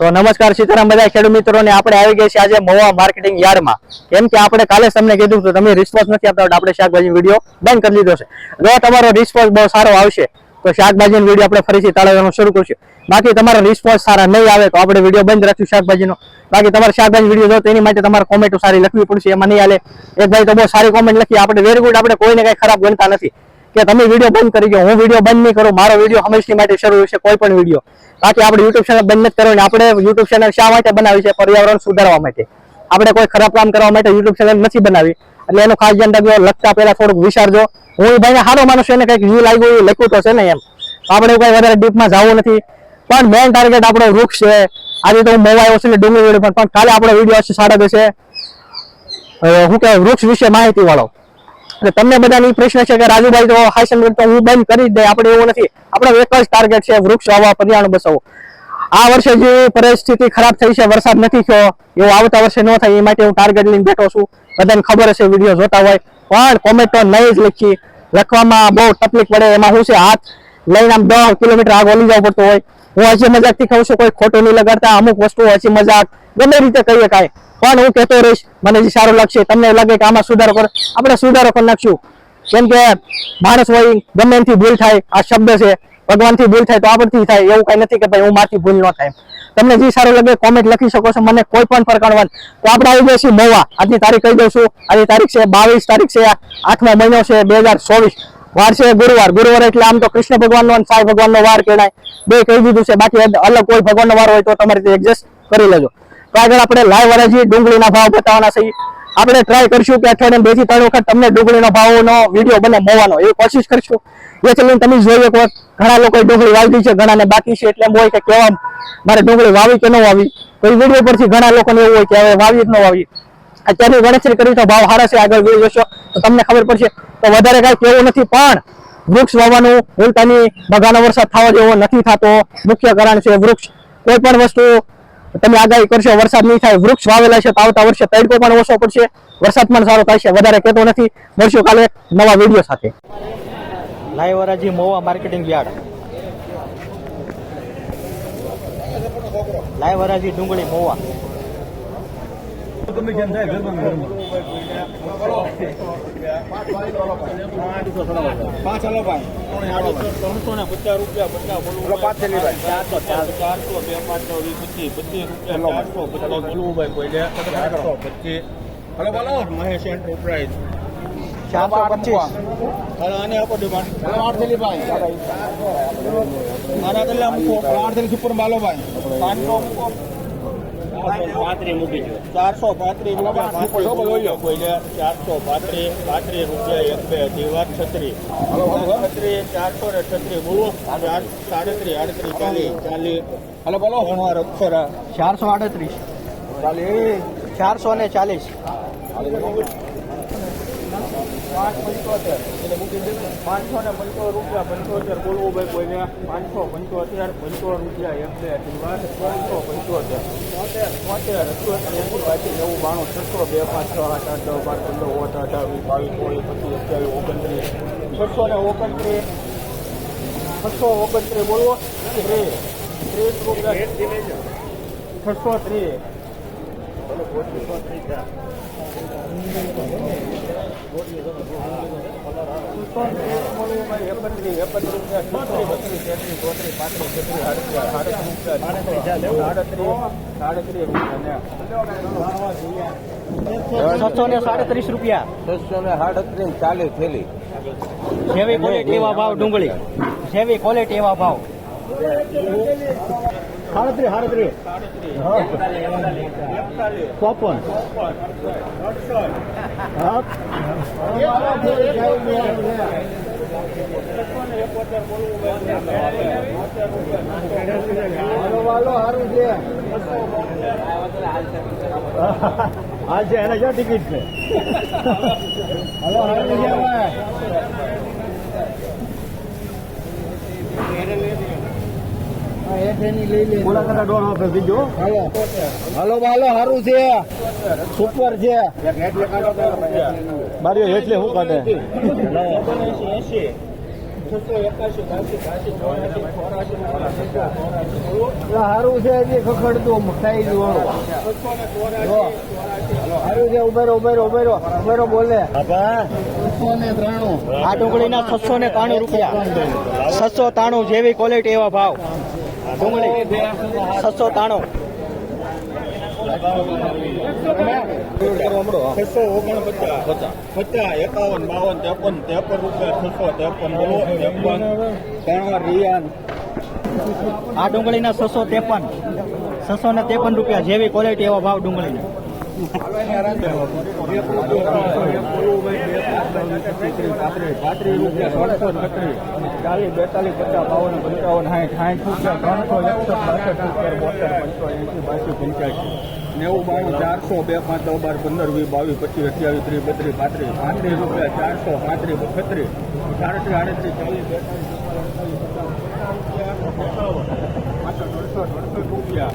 તો નમસ્કાર સીતારામ બધા ખેડૂત મિત્રોને આપણે આવી ગયા છે આજે મહુવા માર્કેટિંગ યાર્ડમાં. કેમ કે આપણે કાલે તમને કીધું તો તમે રિસ્પોન્સ નથી આપતા આપણે શાકભાજી વીડિયો બંધ કરી દીધો છે. જો તમારો રિસ્પોન્સ બહુ સારો આવશે, તો શાકભાજીનો વીડિયો આપણે ફરીથી તાળવવાનું શરૂ કરશું. બાકી તમારો રિસ્પોન્સ સારા નહીં આવે, તો આપણે વીડિયો બંધ રાખશું શાકભાજીનો. બાકી તમારે શાકભાજી વીડિયો જો તેની માટે તમારે કોમેન્ટો સારી લખવી પડશે, એમાં નહીં હાલે. એક ભાઈ તો બહુ સારી કોમેન્ટ લખી, આપણે વેરી ગુડ આપણે કોઈને કાંઈ ખરાબ ગણતા નથી. કે તમે વીડિયો બંધ કરી દો, હું વીડિયો બંધ નહીં કરું, મારો વીડિયો હંમેશની માટે શરૂ રહેશે કોઈ પણ વીડિયો. બાકી આપણે યુટ્યુબ ચેનલ બંધ નથી કરવાની, આપણે યુટ્યુબ ચેનલ શા માટે બનાવી છે? પર્યાવરણ સુધારવા માટે. આપણે કોઈ ખરાબ કામ કરવા માટે યુટ્યુબ ચેનલ નથી બનાવી. એટલે એનું ખાસ ધ્યાન રાખજો, લખતા પહેલા થોડુંક વિચારજો. હું ભાઈને સારો માણસ એને કંઈક વ્યૂ લાગ્યું એવું લખ્યું તો છે ને એમ. આપણે કઈ વધારે ડીપમાં જવું નથી. પણ મેઇન ટાર્ગેટ આપણો વૃક્ષ છે. આજે તો હું મોવા આવ્યો છું ને ડુંગળી પણ કાલે આપણો વીડિયો હશે સાડા દસે. હું કહેવાય વૃક્ષ વિશે માહિતી વાળો. એટલે તમને બધાની પ્રશ્ન છે કે રાજુભાઈ તો હાઈસન તો હું બંધ કરી દે, આપણે એવું નથી. આપણો એક જ ટાર્ગેટ છે, વૃક્ષ વાવવા, પર્યાવરણ બસાવો આ વર્ષે જે પરિસ્થિતિ ખરાબ થઈ છે, વરસાદ નથી થયો, એવું આવતા વર્ષે ન થાય, એ માટે હું ટાર્ગેટ લઈને બેઠો છું. બધાને ખબર હશે, વીડિયો જોતા હોય. પણ કોમેન્ટ તો નહીં જ લખી. લખવામાં બહુ તકલીફ પડે, એમાં શું છે, હાથ લઈને આમ દસ કિલોમીટર આગળ ઓલી જવું પડતું હોય. હું હજી મજાકથી ખાઉં છું, કોઈ ખોટું નહીં લગાડતા. અમુક વસ્તુ હજી મજાક ગમે રીતે કહીએ કાંઈ પણ હું કહેતો રહીશ, મને જે સારું લાગશે, તમને લાગે કે આમાં સુધારો કરો, આપણે સુધારો કરી નાખશું. કેમ કે માણસ હોય, ગમે એમથી ભૂલ થાય, આ શબ્દ છે, ભગવાનથી ભૂલ થાય તો આપણથી થાય, એવું કઈ નથી કે ભાઈ હું મારથી ભૂલ ન થાય. તમને જે સારું લાગે કોમેન્ટ લખી શકો છો, મને કોઈ પણ પ્રકારનું તો આપણે આવી ગયા છીએ આજની તારીખ કહી દઉં છું. આજની તારીખ છે બાવીસ તારીખ છે આઠમો મહિનો છે બે હજાર ચોવીસ. વાર છે ગુરુવાર. ગુરુવાર એટલે આમ તો કૃષ્ણ ભગવાનનો અને સાંઈ ભગવાનનો વાર કહેવાય. બે કહી દીધું છે, બાકી અલગ કોઈ ભગવાનનો વાર હોય તો તમારે એડજસ્ટ કરી લેજો. તો આગળ આપણે લાઈવ વરાજી ડુંગળીના ભાવ બતાવવાના છે આપણે ટ્રાય કરશું કે અઠવાડિયે બેથી ત્રણ વખત તમને ડુંગળીના ભાવનો વીડિયો બને મોવાનો. એવી કોશિશ કરશું. ચલીને તમે જોઈ શકો, ઘણા લોકોએ ડુંગળી વાવી છે, ઘણાને બાકી છે, એટલે એમ હોય કે કેવા મારે ડુંગળી વાવી કે ન વાવી. તો એ વીડિયો પરથી ઘણા લોકોને એવું હોય કે હવે વાવી કે ન વાવી અત્યારની ગણતરી કરી તો ભાવ સારા છે, આગળ જોઈ જશો. તો તમને ખબર પડશે તો વધારે કાંઈ કેવું નથી, પણ વૃક્ષ વાવવાનું ઉલટાની બગાનો વરસાદ થવા જેવો નથી થતો. મુખ્ય કારણ છે વૃક્ષ. કોઈ પણ વસ્તુ તમે આગાહી કરશો, વરસાદ નહીં થાય, વૃક્ષ વાવેલા છે તો આવતા વર્ષે તડકો પણ ઓછો પડશે, વરસાદ પણ સારો છે, વધારે કહેતો નથી. મળશું કાલે નવા વીડિયો સાથે. Live Mova marketing yard. Live ડુંગળી મોવા. પાંચ હલો ભાઈ. ત્રણસો ને પચાસ રૂપિયા પચાસ બોલવું પાંચ થેલી ભાઈ ચારસો ચારસો ચારસો બે પાંચ ચોવીસ પચીસ પચીસ રૂપિયા ચારસો પચાસ બોલવું ભાઈ કોઈ ચારસો પચીસ. હલો બોલો. મહેશ એન્ટરપ્રાઇઝ ચારસો પચીસ. હવે આને હલો સુપર માલો ભાઈ. પાંચસો મૂકો પાંત્રીસ મૂકી દો ચારસો પાંત્રીસ રૂપિયા ચારસો પાંત્રીસ પાંત્રીસ રૂપિયા એક બે દીવાર છત્રી. હલો ચારસો ને છત્રીસ બોલો. સાડત્રીસ આડત્રીસ ચાલીસ ચાલીસ. હલો બોલો. ઘણવાર અક્ષરા. ચારસો આડત્રીસ. ચાલી ચારસો ને ચાલીસ. પાંચ પંચોતેર. એટલે મૂકી દે પાંચસો ને પંચોતેર રૂપિયા, પંચોતેર બોલવું ભાઈ કોઈને. પાંચસો પંચોતેર પંચોતેર રૂપિયા એક બે. વાત પાંચસો પંચોતેર. તોતેર તોતેર છસો બે, પાંચ આઠ આઠ, દસ પંદર ઓટ અઠાવીસ બાવીસ ચોવીસ પચીસ અઠ્યાવીસ ઓગણત્રીસ. છસો ને ઓગણત્રીસ. છસો ઓગણત્રીસ બોલવો. ત્રીસ. ત્રીસ રૂપિયા. છસો ત્રીસ. છસો ને સાડત્રીસ રૂપિયા. છસો ને સાડત્રીસ ચાલીસ થેલી. જેવી ક્વોલિટી એવા ભાવ ડુંગળી. જેવી ક્વોલિટી એવા ભાવ. સાડત્રીસ સાડત્રીસ ચોપન સારું છે હાલ છે એને ક્યાં ટિકિટ છે હલો હારું છે ભાઈ મુલાકાત બીજો? હલો. હાલો સારું છે. સુપર છે. મારી એટલે શું કાઢે? સારું છે હજી ખખડતું ખાઈ ગયું છસો ને ચોરાશી ચોરાશી સારું છે ઉભેરો ઉભેરો ઉભેરો. ઉભેરો બોલે. આ ટુકડીના છસો ને ત્રાણું રૂપિયા. છસો ત્રાણું જેવી ક્વોલિટી એવા ભાવ. ડુંગળી છસો ત્રાણું. છસો ઓગણપચાસ. પચાસ એકાવન બાવન ત્રેપન ત્રેપન રૂપિયા છસો ત્રેપન ત્રેપન ત્રણ રિયાન. આ ડુંગળીના છસો ત્રેપન. છસો ને ત્રેપન રૂપિયા જેવી ક્વોલિટી એવા ભાવ ડુંગળીના. ચાલીસ બેતાલીસ પચાસ બાવન પંચાવન સાઠ સાઠ રૂપિયા ત્રણસો એકસઠ બાસઠ રૂપિયા બોતેર પંચો એંસી બાસી પંચ્યાસી નેવું બાણું ચારસો બે પાંચ દસ બાર પંદર વીસ બાવીસ પચીસ અઠ્યાવીસ ત્રીસ બત્રીસ પાંત્રીસ પાંત્રીસ રૂપિયા ચારસો પાંત્રીસ છત્રીસ સાડત્રીસ આડત્રીસ ચાલીસ બેતાલીસ રૂપિયા.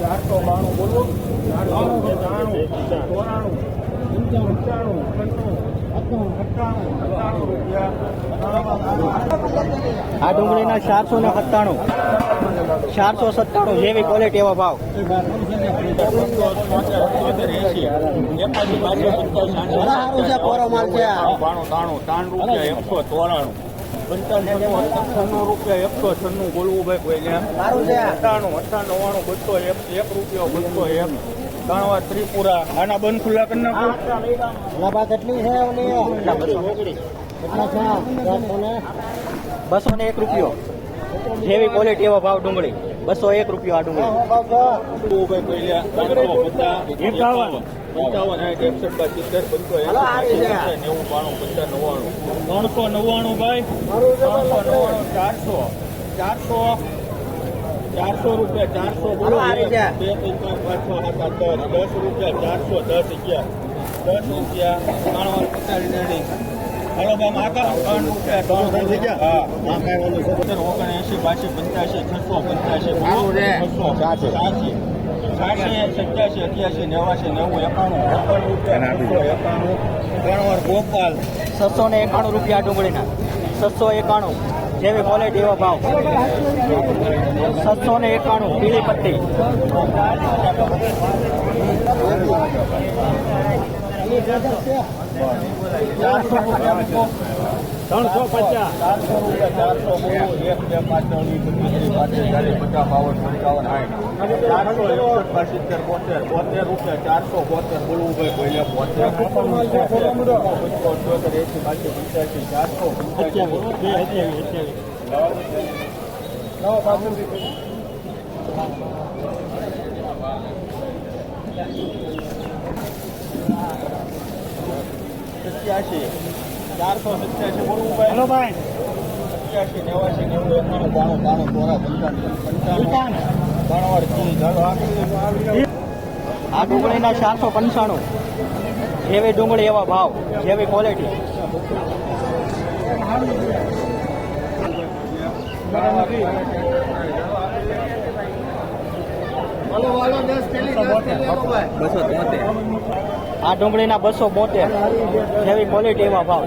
ચારસો બાણું બોલો ચારસો ત્રાણું ચોરાણું પંચાણું પંચાણું અઠ્ઠાણું આ ડુંગળીના ચારસો ને સત્તાણું. ચારસો સત્તાણું જેવી ક્વોલિટી એવા ભાવ. છન્નું રૂપિયા એકસો છન્નું બોલવું ભાઈ કોઈને અઠ્ઠાણું અઠ્ઠાણું નવ્વાણું બસો એક એક રૂપિયો બસો એક. ત્રણ ત્રિપુરા. આના બંધ ખુલ્લા કરી નાખો. કેટલી છે ઓલી? બસો ને એક રૂપિયો. જેવી ક્વોલિટી એવા ભાવ ડુંગળી. બસો એક રૂપિયો આ ડુંગળી. ત્રણસો નવ્વાણું ભાઈ. ત્રણસો નવ્વાણું ચારસો. ચારસો. ચારસો રૂપિયા ચારસો બોલો. બે ત્રણ પાંચસો પાંચ સાત આઠ દસ દસ રૂપિયા ચારસો દસ અગિયાર. દસ રૂપિયા ત્રણ વાર પચાસ રેડી હાલો ભાઈ માકા ત્રણ રૂપિયા ત્રણ જગ્યા હા. સત્તર ઓગણએંશી બાસી પંચ્યાસી છસો પંચ્યાસી છસો સાસી સાઠી સત્યાસી અઠ્યાસી નેવાસી નેવું એકાણું એકાણું ત્રણ ગોપાલ છસો ને એકાણું રૂપિયા ડુંગળીના છસો એકાણું જેવી ક્વોલિટી એવા ભાવ સત્સો ને એકાણું પીલી પટ્ટી ત્રણસો પચાસ ચારસો રૂપિયા ચારસો બોલો એક બે પાંચ ત્રણ પચીસ પાંત્રીસ ચાલીસ પચાસ બાવન પંચાવન સાઠ ચારસો એકસઠ સિત્તેર બોતેર બોતેર રૂપિયા ચારસો બોતેર બોલવું ભાઈ પહેલા બોતેર પંચોતેર એસી બાસી પંચ્યાસી ચારસો પંચ્યાસી સત્યાસી ચારસો સત્યાસી બોલવું ભાઈ? હેલો ભાઈ. સત્યાસી નેવાસી નેવું એકાણું બાણું બાણું ચોરા પંચાણું પંચાણું આગળ આ ડુંગળીના ચારસો પંચાણું. જેવી ડુંગળી એવા ભાવ જેવી ક્વોલિટી બસો તોતેર આ ડુંગળીના બસો બોતેર. જેવી ક્વોલિટી એવા ભાવ.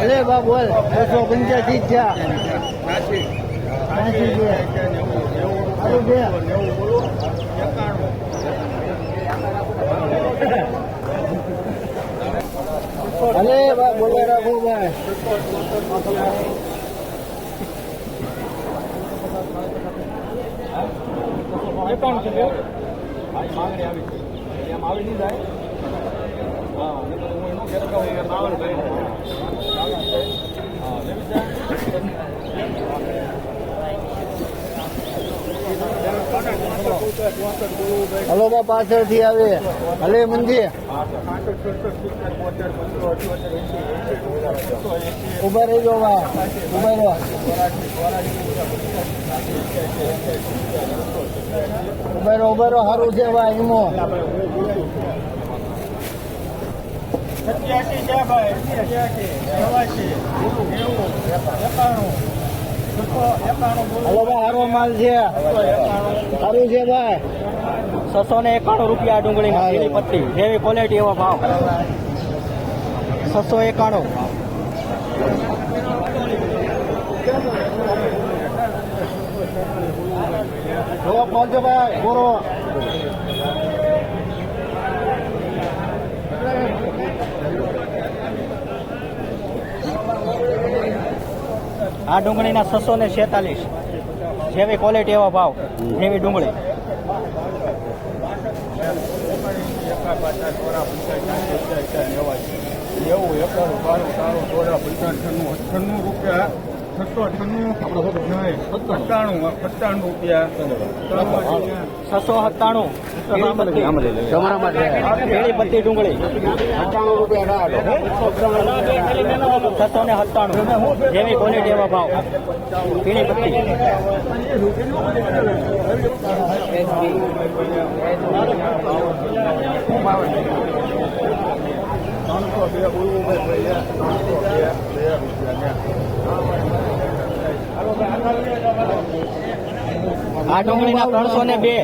અલે બા બોલ. બસો પંચ્યાસી સાચી છે. બા બોલે રાખો ભાઈ પણ છે માંગણી આવી એમ આવી નહીં હા હું એનું કહેતો કે હું એમ આવે ને ભાઈ. હા લેવી જાય હલો બા, પાછળથી આવે. હલે મંદિર. ઊભા રહી જો બા, ઊભા રહો. ઉંબાઈ રહો સારું છે બા ઈમો સત્યાસી છે ભાઈ, સત્યાસી, નેવાસી, નેવું, એકાણું. હલો ભાઈ સારો માલ છે. સારું છે ભાઈ. છસો ને એકાણું રૂપિયા ડુંગળી લીલી પત્તી જેવી ક્વોલિટી એવો ભાવ. છસો એકાણું. જવાબ મળજો ભાઈ બોરો આ ડુંગળીના છસો ને છેતાલીસ. જેવી ક્વોલિટી એવા ભાવ જેવી ડુંગળી. એવું એકાણું બારું સારું સોળા પંચાણું અઠ્ઠાણું રૂપિયા. છસો અઠ્ઠાણું સત્તાણું. સત્તાણું રૂપિયા. છસો સત્તાણું. પત્તી ડુંગળી. રૂપિયા છસો ને સત્તાણું. જેવી ક્વોલિટી એવો ભાવ. પીળી પત્તી ત્રણસો બે બોલવું ભાઈ ત્રણસો બે બે રૂપિયા આ ડુંગળીના ત્રણસો ને બે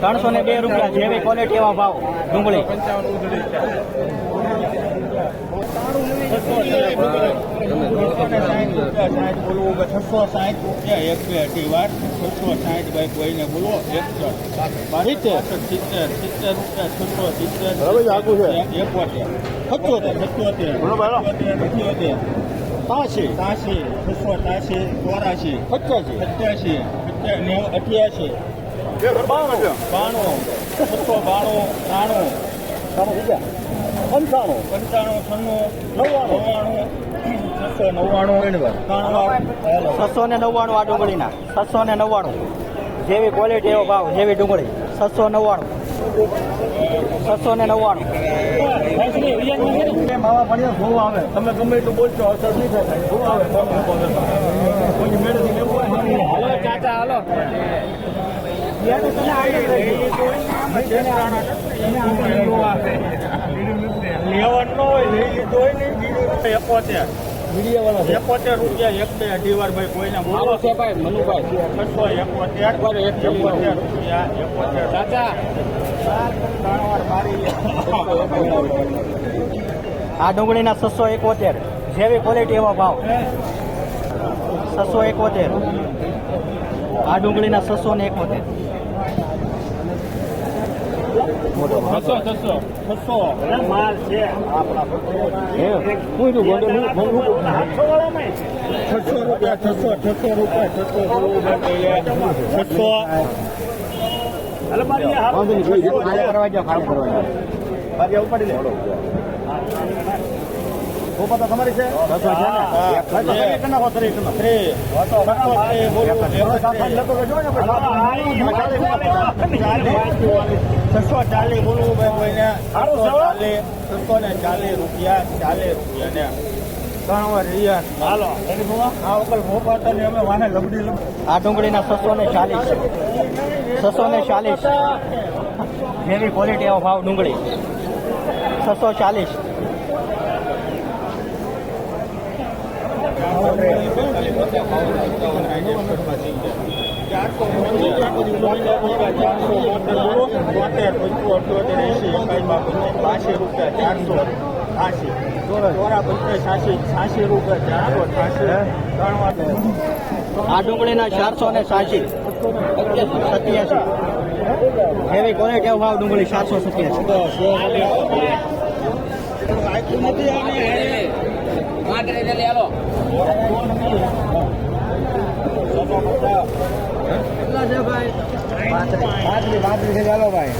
ત્રણસો ને બે રૂપિયા જેવી ક્વોલિટી એવા ભાવ ડુંગળી છસો સાહીઠ રૂપિયા એક બે અઢી વાર છસો સાહીઠ ભાઈ કોઈને બોલો એકસો સિત્તેર સિત્તેર સિત્તેર રૂપિયા છસો સિત્તેર એકોતેર સત્યોતેર સત્યોતેર અઠ્યોતેર તાસી તાશી છસો તાશી ચોરાશી પચાસી પચાસી અઠ્યાસી. બાણું. બાણું. છસો બાણું ત્રાણું. પંચાણું. પંચાણું છન્નું. નવ્વાણું. નવ્વાણું. છસો નવ્વાણું. ત્રણ છસો ને નવ્વાણું આ ડુંગળીના. છસો ને નવ્વાણું. જેવી ક્વોલિટી એવો ભાવ જેવી ડુંગળી. છસો નવ્વાણું. છસો ને નવ્વાણું. માવા પાણી બહુ આવે. તમે ગમે એટલું બોલશો અસર નહીં થાય. બહુ આવે કોઈ મેળવી લેવું હોય? હાલો ચાચા હાલો. લેવાનું હોય લઈ લીધું હોય ને બીજું એકોતેર. એકોતેર રૂપિયા એક બે અઢી વાર ભાઈ કોઈને બોલો. છે ભાઈ મનુભાઈ. છસો એકોતેર એકોતેર રૂપિયા એકોતેર. દાદા આ ડુંગળીના છસો એકોતેર. જેવી ક્વોલિટી એવો ભાવ. છસો એકોતેર. આ ડુંગળીના છસો ને એકોતેર. છસો રૂપિયા છસો છસો રૂપિયા છસો છસો તમારી છે? છસો ચાલીસ બોલવું ભાઈ કોઈને છસો ને ચાલીસ રૂપિયા ચાલીસ રૂપિયા ને આ ડુંગળીના છસો ને ચાલીસ છસો ને ચાલીસ. જેવી ક્વોલિટી એવો ભાવ ડુંગળી. છસો ચાલીસ આ ડુંગળીના ચારસો ને સાસી. સત્યાસી જેવી કોને કેવું ભાવ ડુંગળી સાતસો સત્યાસી બાજરી બાજરી છે ચાલો ભાઈ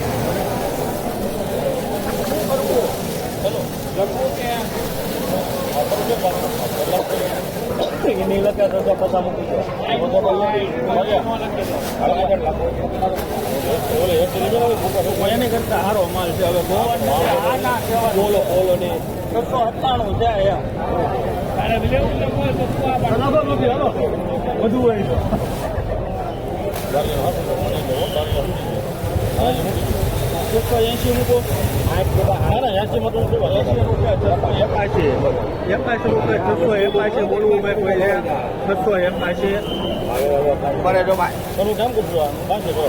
તો તો કરતા સારો માલ છે હવે બોલો બોલો ને છસો સત્તાણું છે એમ બધું હોય છસો એંશી મૂકો છસો એપાસી બોલવું ભાઈ કોઈ લે એપાસી બરે જો ભાઈ તમે કામ કરજો પાંચસો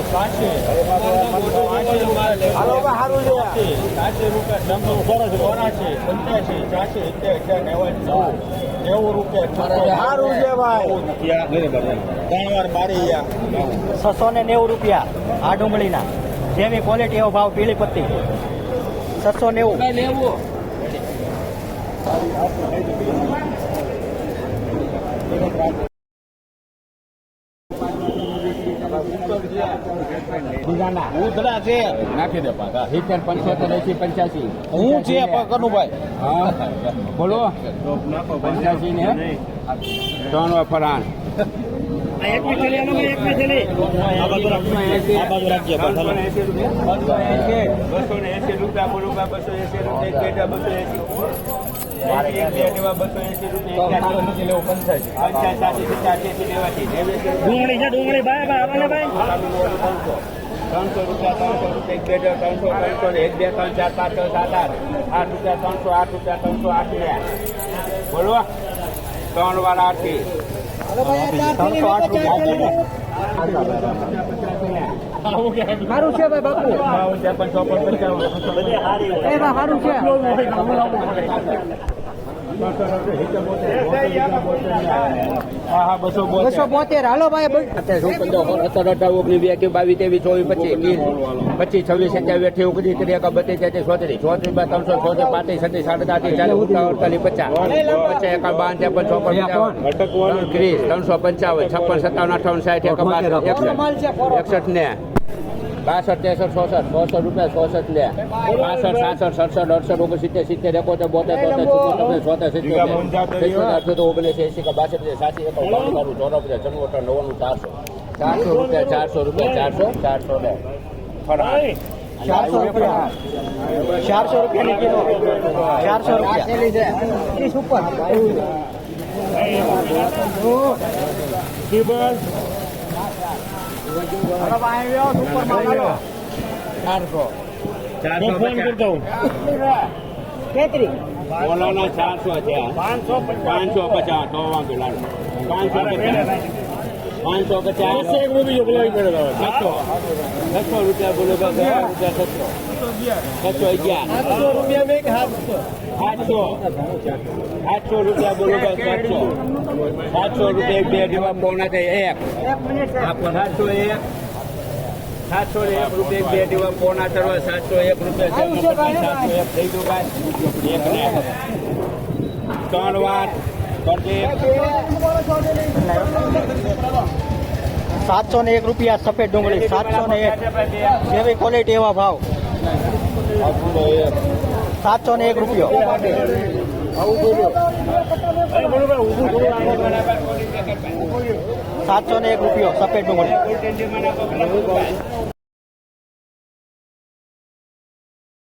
સાતસો રૂપિયા ચોરાસી ચોરાસી પંચ્યાસી ચારસી સિત્તેર નેવું નેવું રૂપિયા છસો ને નેવું રૂપિયા આ ડુંગળીના જેવી ક્વોલિટી એવો ભાવ પીળી પત્તી છસો નેવું. ઉધડા છે. નાખી દે પાછા. સિત્તેર પંચોતેર એસી પંચ્યાસી. હું છે કનુભાઈ. હા. બોલો. પંચ્યાસી ને? ત્રણ ફરાણ. ડુંગળી છે ડુંગળી ભાઈ ભાઈ ભાઈ. ત્રણસો રૂપિયા ત્રણસો રૂપિયા એક બે ત્રણસો ત્રણસો ને એક બે ત્રણ ચાર પાંચ છ સાત આઠ. આઠ રૂપિયા ત્રણસો આઠ રૂપિયા ત્રણસો આઠ બોલો? ત્રણ વાર આઠથી. સારું છે ભાઈ બાપુ. સારું છે. બસો બોતેર હાલો ભાઈ સત્તર અઢાર ઓગણીસ બે બાવીસ ત્રેવીસ ચોવીસ પચીસ પચીસ છવ્વીસ સત્યાવીસ અઠ્યાવીસ ઓગણીસ ત્રીસ એકા બત્રીસ તેત્રીસ ચોત્રીસ ચોત્રીસ ત્રણસો ચોત્રીસ પાંત્રીસ છત્રીસ સાડત્રીસ ચાલીસ અડતાલીસ પચાસ પચાસ એકા બાર ત્રેપન ચોપન ત્રીસ ત્રણસો પંચાવન છપ્પન સત્તાવન અઠાવન સાઠ એકસઠ ને. બાસઠ ત્રેસઠ ચોસઠ ચોસઠ રૂપિયા ચોસઠ લે પાસઠ સાસઠ સડસઠ અડસઠ ઓગણસિત્તેર સિત્તેર એકોતેર બોતેર તોતેર ચુમ્મોતેર ચોતેર સિત્તોતેર અઠ્યોતેર ઓગણીસ એસી કે બાસઠ સાસી એકા બાણું બાણું ચોરાણું ચૌદ નવ્વાણું ચારસો ચારસો રૂપિયા ચારસો રૂપિયા ચારસો ચારસો લે ચારસો રૂપિયા ચારસો રૂપિયાની કિલો ચારસો રૂપિયા ઉપર હાલો ભાઈ આવ્યો સુપર ચારસો ચારસો તેત્રીસ બોલાના ચારસો પાંચસો પાંચસો પચાસ તો વાંધો લાલ પાંચસો છસો રૂપિયા બોલો રૂપિયા છસો છસો અગિયાર સાતસો રૂપિયા સાતસો આઠસો રૂપિયા બોલો સાતસો સાતસો રૂપિયા એક બે જેવા પોણા થાય એક. સાતસો એક. સાતસો એક રૂપિયા બે જેવા પોણા ચડવા સાતસો એક રૂપિયા સાતસો એક થઈ ગયું એક ને ત્રણ વાર સાતસો ને એક રૂપિયા સફેદ ડુંગળી સાતસો ને એક. જેવી ક્વોલિટી એવા ભાવ. સાતસો ને એક રૂપિયો. સાતસો ને એક રૂપિયો સફેદ ડુંગળી.